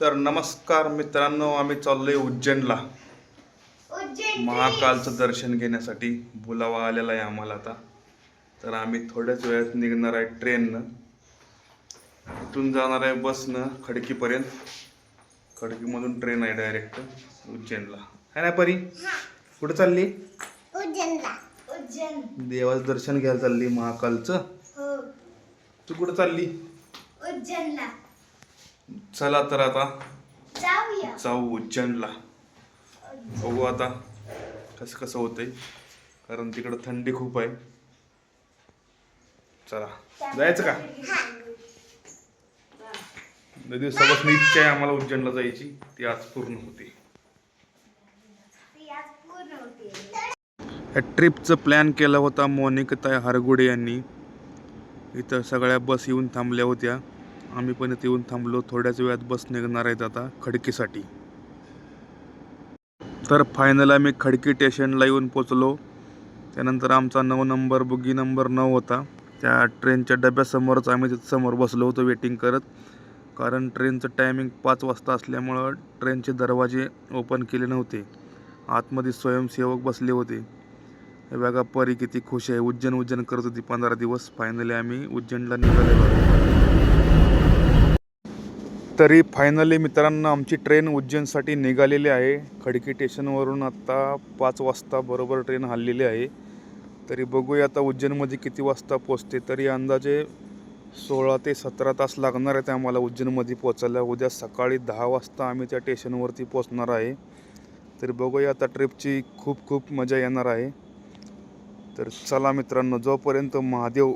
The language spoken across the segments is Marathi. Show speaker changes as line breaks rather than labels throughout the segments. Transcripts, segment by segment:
तर नमस्कार मित्रांनो आम्ही चाललोय उज्जैनला.
उज्जैन
महाकालचं दर्शन घेण्यासाठी बोलावा आलेला आहे आम्हाला आता. तर आम्ही थोड्याच वेळात निघणार आहे ट्रेननं. इथून जाणार आहे बसनं खडकीपर्यंत. खडकीमधून ट्रेन आहे डायरेक्ट उज्जैनला. है ना परी? कुठं चालली?
उज्जैनला. उज्जैन.
देवाचं दर्शन घ्यायला चालली महाकालचं.
हो.
तू कुठं चालली?
उज्जैनला.
चला तर आता जाऊ उज्जैनला. बघू आता कसं कसं होतंय. कारण तिकडं थंडी खूप आहे. चला. जायचं का? दिवसापासून इच्छा आहे आम्हाला उज्जैनला जायची. ती आज पूर्ण होते. या ट्रिपचं प्लॅन केला होता मोनिकताई हरगुडे यांनी. इथं सगळ्या बस येऊन थांबल्या होत्या. आम्ही पण इथे येऊन थांबलो. थोड्याच वेळात बस निघणार आहेत आता खडकीसाठी. तर फायनल आम्ही खडकी स्टेशनला येऊन पोचलो. त्यानंतर आमचा नऊ नंबर बुगी नंबर नऊ होता. त्या ट्रेनच्या डब्यासमोरच आम्ही तिथं समोर बसलो होतो वेटिंग करत. कारण ट्रेनचं टायमिंग पाच वाजता असल्यामुळं ट्रेनचे दरवाजे ओपन केले नव्हते. आतमध्ये स्वयंसेवक बसले होते. वेगळा बघा परी किती खुश आहे. उज्जैन उज्जैन करत होती पंधरा दिवस. फायनली आम्ही उज्जैनला निघालेलो तरी फायनली मित्रांनो आमची ट्रेन उज्जैनसाठी निघालेली आहे. खडकी स्टेशनवरून आत्ता पाच वाजता बरोबर ट्रेन हललेली आहे. तरी बघूया आता उज्जैनमध्ये किती वाजता पोचते तरी अंदाजे सोळा ते सतरा तास लागणार आहेत आम्हाला उज्जैनमध्ये पोचायला उद्या सकाळी दहा वाजता आम्ही त्या स्टेशनवरती पोचणार आहे. तरी बघूया आता ट्रिपची खूप खूप मजा येणार आहे. तर चला मित्रांनो जोपर्यंत महादेव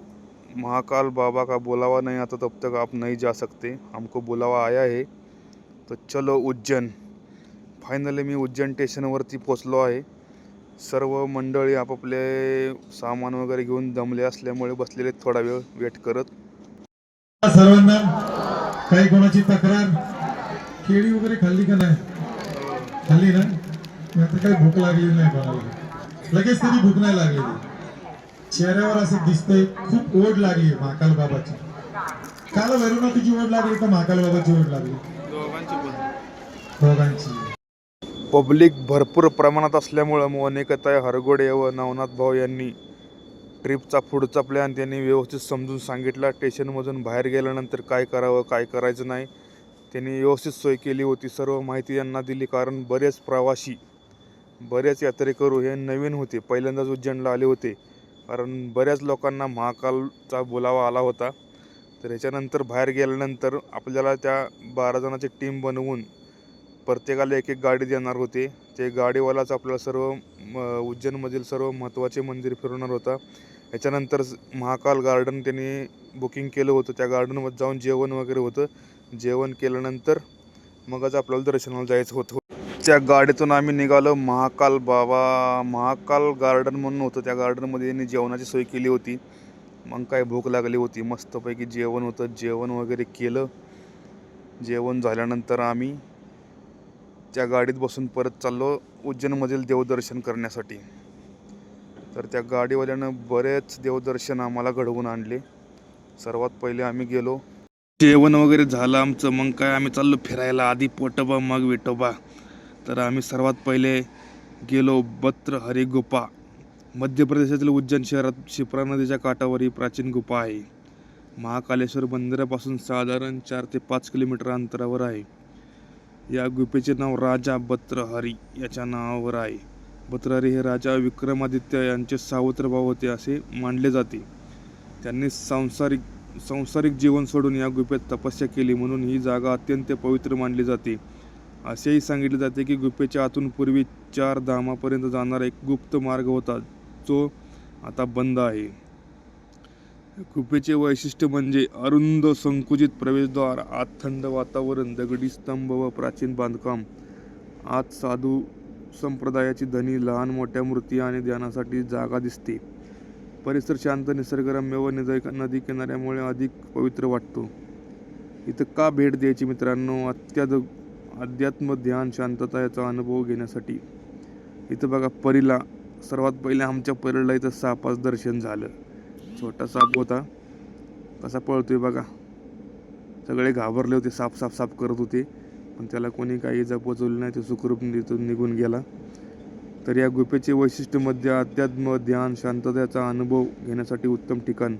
महाकाल बाबा का बुलावा नहीं आता तब तक आप नहीं जा सकते। हमको बुलावा आया है। तो चलो उज्जैन। फायनली मी उज्जैन स्टेशनवरती पोचलो आहे। सर्व मंडळी आपापले सामान वगैरे घेऊन दमले असल्यामुळे बसलेले थोडा वेळ वेट करत.
सर्वांना काही कोणाची तक्रार? केळी वगैरे खाल्ली का नाही? खाल्ली ना? आता काही भूक लागली नाही कोणाला. लगेच तरी भूक नाही लागलेली. चेहऱ्यावर असं दिसतंय खूप ओढ लागली महाकाल बाबाची. काल वैरुनाथीची ओढ लागली का महाकाल बाबाची ओढ लागली? दोघांची
पब्लिक भरपूर प्रमाणात असल्यामुळं मोनिकताई हरगोडे व नवनाथ भाऊ यांनी ट्रिपचा पुढचा प्लॅन त्यांनी व्यवस्थित समजून सांगितला. स्टेशनमधून बाहेर गेल्यानंतर काय करावं काय करायचं नाही त्यांनी व्यवस्थित सोय केली होती. सर्व माहिती यांना दिली कारण बरेच प्रवासी बरेच यात्रेकरू हे नवीन होते. पहिल्यांदाच उज्जैनला आले होते. कारण बऱ्याच लोकांना महाकालचा बोलावा आला होता. तर ह्याच्यानंतर बाहेर गेल्यानंतर आपल्याला त्या बारा जणांची टीम बनवून प्रत्येकाला एक एक गाडी देणार होते. ते गाडीवालाच आपल्याला सर्व म, उज्जैनमधील सर्व महत्त्वाचे मंदिर फिरवणार होता. याच्यानंतर महाकाल गार्डन त्यांनी बुकिंग केलं होतं. त्या गार्डनमध्ये जाऊन जेवण वगैरे होतं. जेवण केल्यानंतर मगच आपल्याला दर्शनाला जायचं होतं. त्या गाडीतून आम्ही निघालो. महाकाल बाबा महाकाल गार्डन म्हणून होतं. त्या गार्डनमध्ये यांनी जेवणाची सोय केली होती. मग काय भूक लागली होती. मस्तपैकी जेवण होतं. जेवण वगैरे केलं. जेवण झाल्यानंतर आम्ही त्या गाडीत बसून परत चाललो उज्जैनमधील देवदर्शन करण्यासाठी. तर त्या गाडीवाल्यानं बरेच देवदर्शन आम्हाला घडवून आणले. सर्वात पहिले आम्ही गेलो. जेवण वगैरे झालं आमचं. मग काय आम्ही चाललो फिरायला. आधी पोटोबा मग विटोबा तर आम्ही सर्वात पहिले गेलो बत्र हरी गुफा. मध्य प्रदेशातील उज्जैन शहरात शिप्रा नदीच्या काठावर ही प्राचीन गुफा आहे. महाकालेश्वर मंदिरापासून साधारण चार ते पाच किलोमीटर अंतरावर आहे. या गुफेचे नाव राजा बत्रहरी याच्या नावावर आहे. बत्रहरी हे राजा विक्रमादित्य यांचे सावत्र भाव होते असे मानले जाते. त्यांनी सांसारिक सांसारिक जीवन सोडून या गुफेत तपस्या केली म्हणून ही जागा अत्यंत पवित्र मानली जाते. असेही सांगितले जाते की गुफेच्या आतून पूर्वी चार धामापर्यंत जाणारा एक गुप्त मार्ग होता जो आता बंद आहे. गुफेचे वैशिष्ट्य म्हणजे अरुंद संकुचित प्रवेशद्वार आत थंड वातावरण दगडी स्तंभ व प्राचीन बांधकाम. आत साधू संप्रदायाची धनी लहान मोठ्या मूर्ती आणि ध्यानासाठी जागा दिसते. परिसर शांत निसर्गरम्य व नदी नदी किनाऱ्यामुळे अधिक पवित्र वाटतो. इथं का भेट द्यायची मित्रांनो? अत्याद अध्यात्म ध्यान शांतता याचा अनुभव घेण्यासाठी. इथं बघा परीला सर्वात पहिले आमच्या परीला इथं सापाचं दर्शन झालं. छोटा साप होता. कसा पळतोय बघा. सगळे घाबरले होते साप साफ साप करत होते. पण त्याला कोणी काही इजा पोचवली नाही तो सुखरूप तिथून निघून गेला. तर या गुफेचे वैशिष्ट्यमध्ये अध्यात्म ध्यान शांततेचा अनुभव घेण्यासाठी उत्तम ठिकाण.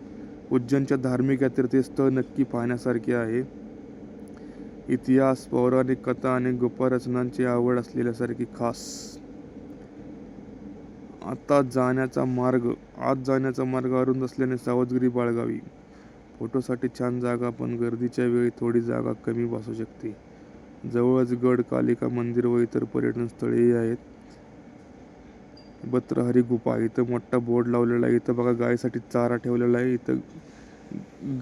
उज्जैनच्या धार्मिक यात्रेचे स्थळ नक्की पाहण्यासारखे आहे. इतिहास पौराणिक कथा आणि गुप्पा रचनांची आवड असलेल्यासारखी खास. आता जाण्याचा मार्ग आत जाण्याचा मार्ग अरुंद असल्याने सावधगिरी बाळगावी. फोटोसाठी छान जागा पण गर्दीच्या वेळी थोडी जागा कमी बसू शकते. जवळच गड कालिका मंदिर व इतर पर्यटन स्थळेही आहेत. भत्रहरी गुफा इथं मोठा बोर्ड लावलेला आहे. इथं बघा गायीसाठी चारा ठेवलेला आहे. इथं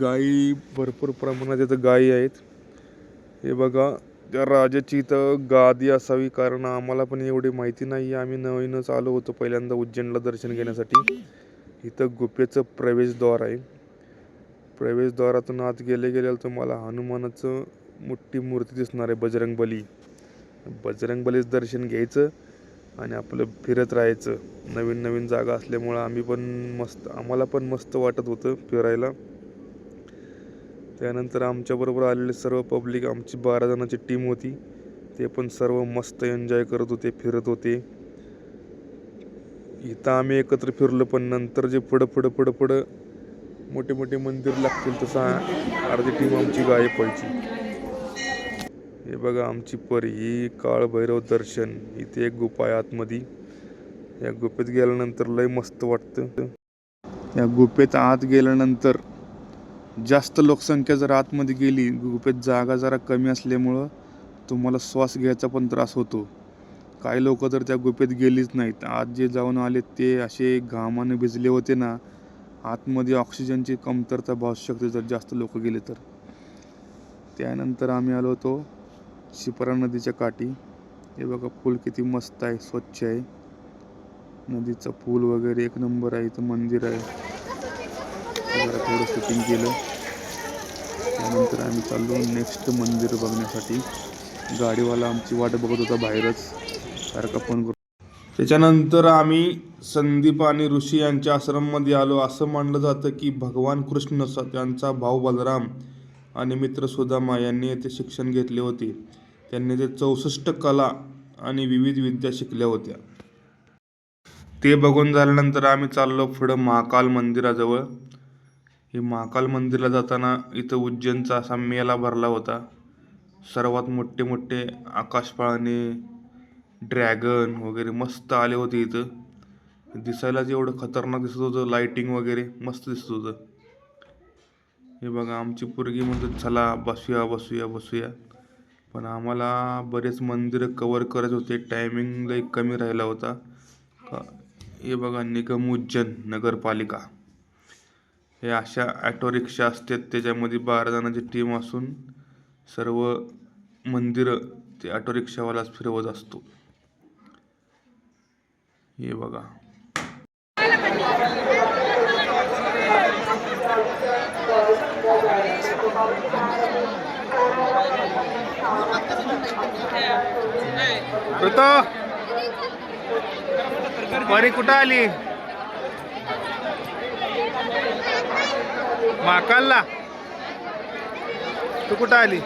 गायी भरपूर प्रमाणात इथं गायी आहेत. हे बघा त्या राजाची इथं गादी असावी कारण आम्हाला पण एवढी माहिती नाही आम्ही नवीनच आलो होतो पहिल्यांदा उज्जैनला दर्शन घेण्यासाठी. इथं गुफेचं प्रवेशद्वार आहे. प्रवेशद्वारातून आत गेले गेल्याला तुम्हाला हनुमानाचं मोठी मूर्ती दिसणार आहे बजरंगबली. बजरंगबलीचं दर्शन घ्यायचं आणि आपलं फिरत राहायचं. नवीन नवीन जागा असल्यामुळं आम्ही पण मस्त आम्हाला पण मस्त वाटत होतं फिरायला. त्यानंतर आमच्याबरोबर आलेले सर्व पब्लिक आमची बारा जणांची टीम होती. ते पण सर्व मस्त एन्जॉय करत होते फिरत होते. इथं आम्ही एकत्र फिरलो पण नंतर जे पुढं पुढं पुढं पुढं मोठे मोठे मंदिर लागतील तसं अर्धी टीम आमची गायब व्हायची. हे बघा आमची परी ही दर्शन. इथे एक गुफा आहे आतमध्ये. या गुफेत गेल्यानंतर लय मस्त वाटतं. या गुफेत आत गेल्यानंतर जास्त लोकसंख्या जर आतमध्ये गेली गुफेत जागा जरा कमी असल्यामुळं तुम्हाला श्वास घ्यायचा पण त्रास होतो. काही लोक तर त्या गुफेत गेलीच नाहीत आत जे जाऊन आले ते असे घामाने भिजले होते ना आतमध्ये ऑक्सिजनची कमतरता भासू शकते जर जास्त लोक गेले तर. त्यानंतर आम्ही आलो होतो शिपरा नदीच्या काठी. हे बघा पूल किती मस्त आहे स्वच्छ आहे. नदीचा पूल वगैरे एक नंबर आहे इथं मंदिर आहे. जरा थोडं शूटिंग केलं. त्यानंतर आम्ही चाललो नेक्स्ट मंदिर बघण्यासाठी. गाडीवाला आमची वाट बघत होता बाहेरच. सारखा फोन करू त्याच्यानंतर आम्ही संदीप आणि ऋषी यांच्या आश्रममध्ये आलो. असं मानलं जातं की भगवान कृष्ण त्यांचा भाऊ बलराम आणि मित्र सुदामा यांनी येथे शिक्षण घेतले होते. त्यांनी ते चौसष्ट कला आणि विविध विद्या शिकल्या होत्या. ते बघून झाल्यानंतर आम्ही चाललो पुढं महाकाल मंदिराजवळ. हे महाकाल मंदिरला जाताना इथं उज्जैनचा असा मेला भरला होता. सर्वात मोठे मोठे आकाशपाळणे ड्रॅगन वगैरे मस्त आले होते इथं. दिसायलाच एवढं खतरनाक दिसत होतं लाइटिंग वगैरे मस्त दिसत होतं. हे बघा आमची पोरगी म्हणतो चला बसूया बसूया बसूया. पण आम्हाला बरेच मंदिरं कवर करत होते टायमिंग लई कमी राहिला होता. का हे बघा निगम उज्जैन नगरपालिका. हे अशा ॲटो रिक्षा असतात त्याच्यामध्ये बारा जणांची टीम असून सर्व मंदिरं ते ॲटो रिक्षावालाच फिरवत असतो. हे बघा. ऋतू कुठं आली? महाकालला तू कुठं आली?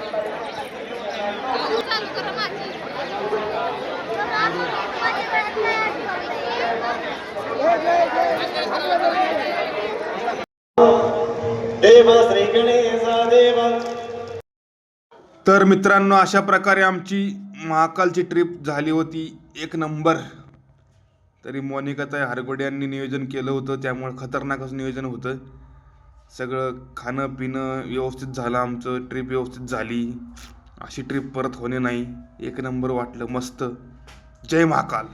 तर मित्रांनो अशा प्रकारे आमची महाकालची ट्रिप झाली होती एक नंबर. तरी मोनिकाताई हरगोडे यांनी नियोजन केलं होतं त्यामुळे खतरनाकच नियोजन होतं. सगळं खाणं पिणं व्यवस्थित झालं आमचं ट्रिप व्यवस्थित झाली. अशी ट्रिप परत होणे नाही. एक नंबर वाटलं मस्त. जय महाकाल.